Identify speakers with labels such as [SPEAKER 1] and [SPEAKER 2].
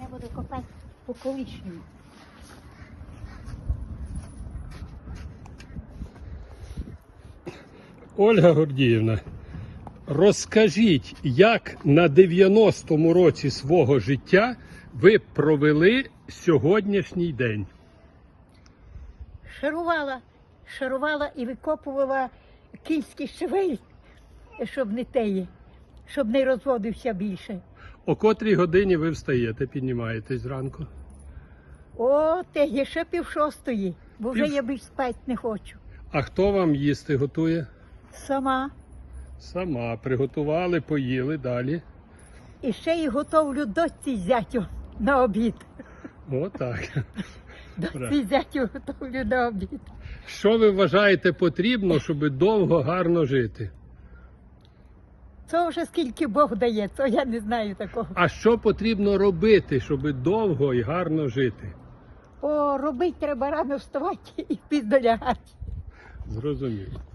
[SPEAKER 1] Я буду копати по колишньому.
[SPEAKER 2] Ольга Гордіївна, розкажіть, як на 90-му році свого життя ви провели сьогоднішній день?
[SPEAKER 1] Шарувала, шарувала і викопувала кільський щавель, щоб не теє, щоб не розводився більше.
[SPEAKER 2] О котрій годині ви встаєте, піднімаєтесь зранку?
[SPEAKER 1] О, те є ще пів шостої, бо вже
[SPEAKER 2] Пів-
[SPEAKER 1] я більш спати не хочу.
[SPEAKER 2] А хто вам їсти готує?
[SPEAKER 1] Сама.
[SPEAKER 2] Сама приготували, поїли далі.
[SPEAKER 1] І ще й готовлю дочці з зятю на обід.
[SPEAKER 2] Отак.
[SPEAKER 1] Дочці з зятю готовлю на обід.
[SPEAKER 2] Що ви вважаєте потрібно, щоб довго гарно жити?
[SPEAKER 1] Це вже скільки Бог дає, то я не знаю такого.
[SPEAKER 2] А що потрібно робити, щоб довго і гарно жити?
[SPEAKER 1] О, робити треба рано вставати і пізно лягати.
[SPEAKER 2] Зрозуміло.